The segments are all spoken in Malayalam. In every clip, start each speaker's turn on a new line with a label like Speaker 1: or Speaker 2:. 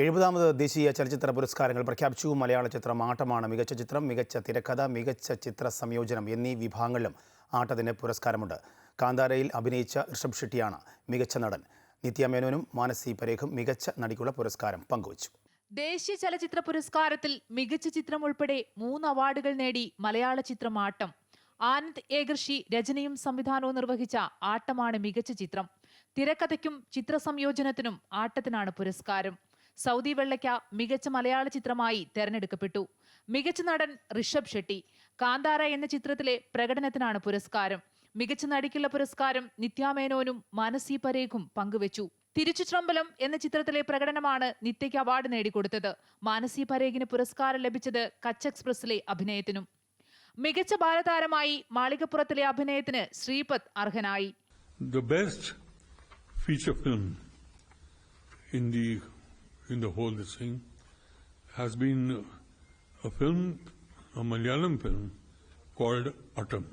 Speaker 1: എഴുപതാമത് ദേശീയ ചലച്ചിത്ര പുരസ്കാരങ്ങൾ പ്രഖ്യാപിച്ചു. മലയാള ചിത്രം ആട്ടമാണ്. മികച്ച ചിത്രം മികച്ച തിരക്കഥ മികച്ച ചിത്ര സംയോജനം എന്നീ വിഭാഗങ്ങളിലും ആട്ടത്തിന് പുരസ്കാരമുണ്ട്. കാന്താരയിൽ അഭിനയിച്ച ഋഷഭ് ഷെട്ടിയാണ് മികച്ച നടൻ. നിത്യ മേനോനും മാനസി പരേഖും മികച്ച നടിക്കുള്ള പുരസ്കാരം പങ്കുവച്ചു.
Speaker 2: ദേശീയ ചലച്ചിത്ര പുരസ്കാരത്തിൽ മികച്ച ചിത്രം ഉൾപ്പെടെ മൂന്ന് അവാർഡുകൾ നേടി മലയാള ചിത്രം ആട്ടം. ആനന്ദ് ഏകർഷി രചനയും സംവിധാനവും നിർവഹിച്ച ആട്ടമാണ് മികച്ച ചിത്രം. തിരക്കഥയ്ക്കും ചിത്ര സംയോജനത്തിനും ആട്ടത്തിനാണ് പുരസ്കാരം. സൗദി വെള്ളയ്ക്ക മികച്ച മലയാള ചിത്രമായി തെരഞ്ഞെടുക്കപ്പെട്ടു. മികച്ച നടൻ ഋഷഭ് ഷെട്ടി കാന്താര എന്ന ചിത്രത്തിലെ പ്രകടനത്തിനാണ് പുരസ്കാരം. മികച്ച നടിക്കുള്ള പുരസ്കാരം നിത്യാമേനോനും മാനസി പരേഖും പങ്കുവച്ചു. തിരിച്ചു തിരുച്ചിത്രമ്പലം എന്ന ചിത്രത്തിലെ പ്രകടനമാണ് നിത്യയ്ക്ക് അവാർഡ് നേടിക്കൊടുത്തത്. മാനസി പരേഖിന് പുരസ്കാരം ലഭിച്ചത് കച്ച് എക്സ്പ്രസിലെ അഭിനയത്തിനും. മികച്ച ബാലതാരമായി മാളികപ്പുറത്തിലെ അഭിനയത്തിന് ശ്രീപത് അർഹനായി.
Speaker 3: The best feature film in the in the whole this thing has been a film, a Malayalam film called Atom,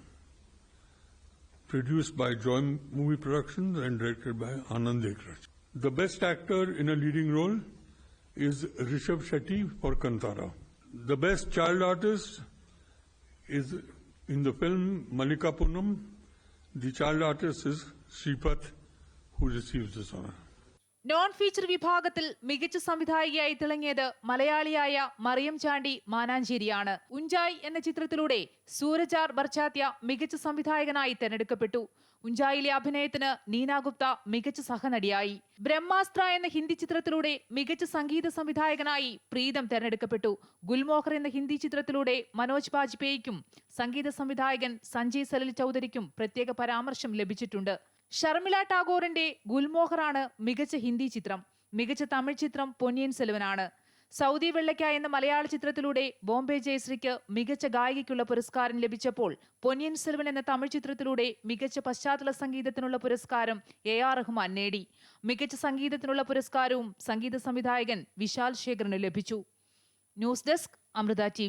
Speaker 3: produced by Joy Movie Productions and directed by Anand Ekrach. The best actor in a leading role is Rishabh Shetty for Kantara. The best child artist is in the film Malika Punam. The child artist is Sripath, who receives this honor.
Speaker 2: Non feature വിഭാഗത്തിൽ മികച്ച സംവിധായികയായി തിളങ്ങിയത് മലയാളിയായ മറിയം ചാണ്ടി മാനാഞ്ചേരിയാണ്. ഉഞ്ചായ് എന്ന ചിത്രത്തിലൂടെ സൂരജാർ ബർച്ചാത്യ മികച്ച സംവിധായകനായി തെരഞ്ഞെടുക്കപ്പെട്ടു. ഉഞ്ചായിലെ അഭിനയത്തിന് നീന ഗുപ്ത മികച്ച സഹനടിയായി. ബ്രഹ്മാസ്ത്ര എന്ന ഹിന്ദി ചിത്രത്തിലൂടെ മികച്ച സംഗീത സംവിധായകനായി പ്രീതം തെരഞ്ഞെടുക്കപ്പെട്ടു. ഗുൽമോഹർ എന്ന ഹിന്ദി ചിത്രത്തിലൂടെ മനോജ് ബാജ്പേയിക്കും സംഗീത സംവിധായകൻ സഞ്ജയ് സലിൽ ചൗധരിക്കും പ്രത്യേക പരാമർശം ലഭിച്ചിട്ടുണ്ട്. ഷർമിള ടാഗോറിന്റെ ഗുൽമോഹറാണ് മികച്ച ഹിന്ദി ചിത്രം. മികച്ച തമിഴ് ചിത്രം പൊന്നിയൻ സെൽവനാണ് സൗദി വെള്ളയ്ക്ക എന്ന മലയാള ചിത്രത്തിലൂടെ ബോംബെ ജയശ്രീക്ക് മികച്ച ഗായികയ്ക്കുള്ള പുരസ്കാരം ലഭിച്ചപ്പോൾ പൊന്നിയൻ സെൽവൻ എന്ന തമിഴ് ചിത്രത്തിലൂടെ മികച്ച പശ്ചാത്തല സംഗീതത്തിനുള്ള പുരസ്കാരം എ ആർ റഹ്മാൻ നേടി. മികച്ച സംഗീതത്തിനുള്ള പുരസ്കാരവും സംഗീത സംവിധായകൻ വിശാൽ ശേഖറിന് ലഭിച്ചു. News desk Amrita T